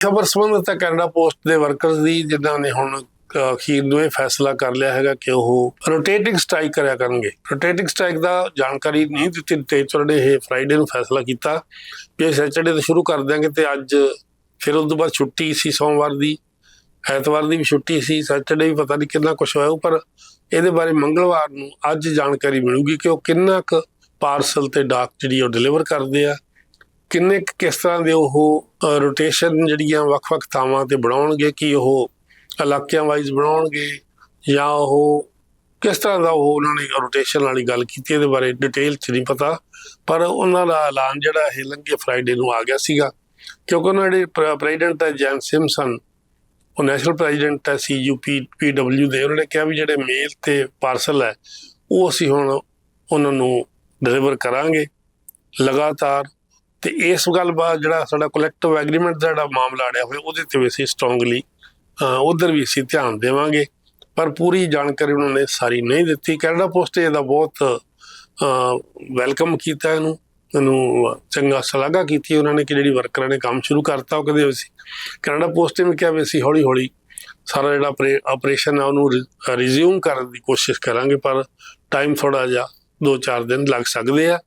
ਖਬਰ ਸੰਬੰਧਿਤ ਹੈ ਕੈਨੇਡਾ ਪੋਸਟ ਦੇ ਵਰਕਰਸ ਦੀ ਜਿਨ੍ਹਾਂ ਨੇ ਹੁਣ ਅਖੀਰ ਨੂੰ ਇਹ ਫੈਸਲਾ ਕਰ ਲਿਆ ਹੈਗਾ ਕਿ ਉਹ ਰੋਟੇਟਿੰਗ ਸਟ੍ਰਾਈਕ ਕਰਿਆ ਕਰਨਗੇ। ਰੋਟੇਟਿੰਗ ਸਟ੍ਰਾਈਕ ਦਾ ਜਾਣਕਾਰੀ ਨਹੀਂ ਦਿੱਤੀ ਤੇ ਨੇ ਇਹ ਫਰਾਈਡੇ ਨੂੰ ਫੈਸਲਾ ਕੀਤਾ ਵੀ ਇਹ ਸੈਚਰਡੇ ਤੋਂ ਸ਼ੁਰੂ ਕਰ ਦਿਆਂਗੇ ਤੇ ਅੱਜ ਫਿਰ ਉਸ ਤੋਂ ਬਾਅਦ ਛੁੱਟੀ ਸੀ ਸੋਮਵਾਰ ਦੀ ਐਤਵਾਰ ਦੀ ਵੀ ਛੁੱਟੀ ਸੀ ਸੈਚਰਡੇ ਵੀ ਪਤਾ ਨਹੀਂ ਕਿੰਨਾ ਕੁਝ ਹੋਇਆ ਹੋਊ, ਪਰ ਇਹਦੇ ਬਾਰੇ ਮੰਗਲਵਾਰ ਨੂੰ ਅੱਜ ਜਾਣਕਾਰੀ ਮਿਲੂਗੀ ਕਿ ਉਹ ਕਿੰਨਾ ਕੁ ਪਾਰਸਲ ਤੇ ਡਾਕ ਜਿਹੜੀ ਉਹ ਡਿਲੀਵਰ ਕਰਦੇ ਆ ਕਿੰਨੇ ਕੁ ਕਿਸ ਤਰ੍ਹਾਂ ਦੇ ਉਹ ਰੋਟੇਸ਼ਨ ਜਿਹੜੀਆਂ ਵੱਖ-ਵੱਖ ਥਾਵਾਂ ਤੇ ਬਣਾਉਣਗੇ ਕਿ ਉਹ ਇਲਾਕਿਆਂ ਵਾਈਜ਼ ਬਣਾਉਣਗੇ? ਜਾਂ ਉਹ ਕਿਸ ਤਰ੍ਹਾਂ ਦਾ ਉਹ ਉਹਨਾਂ ਨੇ ਰੋਟੇਸ਼ਨ ਵਾਲੀ ਗੱਲ ਕੀਤੀ, ਇਹਦੇ ਬਾਰੇ ਡਿਟੇਲ ਚ ਨਹੀਂ ਪਤਾ, ਪਰ ਉਹਨਾਂ ਦਾ ਐਲਾਨ ਜਿਹੜਾ ਇਹ ਲੰਘੇ ਫਰਾਈਡੇ ਨੂੰ ਆ ਗਿਆ ਸੀਗਾ। ਕਿਉਂਕਿ ਉਹਨਾਂ ਦੇ ਪ੍ਰੈਜ਼ੀਡੈਂਟ ਹੈ ਜੈਨ ਸਿਮਸਨ ਉਹ ਨੈਸ਼ਨਲ ਪ੍ਰੈਜ਼ੀਡੈਂਟ ਹੈ ਸੀਯੂਪੀ ਪੀਡਬਲਿਊ ਦੇ। ਉਹਨਾਂ ਨੇ ਕਿਹਾ ਵੀ ਜਿਹੜੇ ਮੇਲ ਤੇ ਪਾਰਸਲ ਹੈ, ਉਹ ਅਸੀਂ ਹੁਣ ਉਹਨਾਂ ਨੂੰ ਡਿਲੀਵਰ ਕਰਾਂਗੇ। ਲਗਾਤਾਰ ਤੇ ਇਸ ਗੱਲ ਬਾਅਦ ਜਿਹੜਾ ਸਾਡਾ ਕਲੈਕਟਿਵ ਐਗਰੀਮੈਂਟ ਦਾ ਜਿਹੜਾ ਮਾਮਲਾ ਅੜਿਆ ਹੋਇਆ, ਉਹਦੇ ਤੇ ਵੀ ਅਸੀਂ ਸਟਰੋਂਗਲੀ ਉਧਰ ਵੀ ਅਸੀਂ ਧਿਆਨ ਦੇਵਾਂਗੇ। ਪਰ ਪੂਰੀ ਜਾਣਕਾਰੀ ਉਹਨਾਂ ਨੇ ਸਾਰੀ ਨਹੀਂ ਦਿੱਤੀ। ਕੈਨੇਡਾ ਪੋਸਟ ਇਹਦਾ ਬਹੁਤ ਵੈਲਕਮ ਕੀਤਾ ਇਹਨੂੰ। ਇਹਨੂੰ ਚੰਗਾ ਸ਼ਲਾਘਾ ਕੀਤੀ ਉਹਨਾਂ ਨੇ ਕਿ ਜਿਹੜੀ ਵਰਕਰਾਂ ਨੇ ਕੰਮ ਸ਼ੁਰੂ ਕਰਤਾ, ਉਹ ਕਹਿੰਦੇ ਅਸੀਂ ਕੈਨੇਡਾ ਪੋਸਟ ਨੇ ਵੀ ਕਿਹਾ ਵੀ ਅਸੀਂ ਹੌਲੀ ਹੌਲੀ ਸਾਰਾ ਜਿਹੜਾ ਆਪਰੇਸ਼ਨ ਆ ਉਹਨੂੰ ਰਿਜ਼ਿਊਮ ਕਰਨ ਦੀ ਕੋਸ਼ਿਸ਼ ਕਰਾਂਗੇ, ਪਰ ਟਾਈਮ ਥੋੜਾ ਜਿਹਾ 2-4 ਦਿਨ ਲੱਗ ਸਕਦੇ ਆ।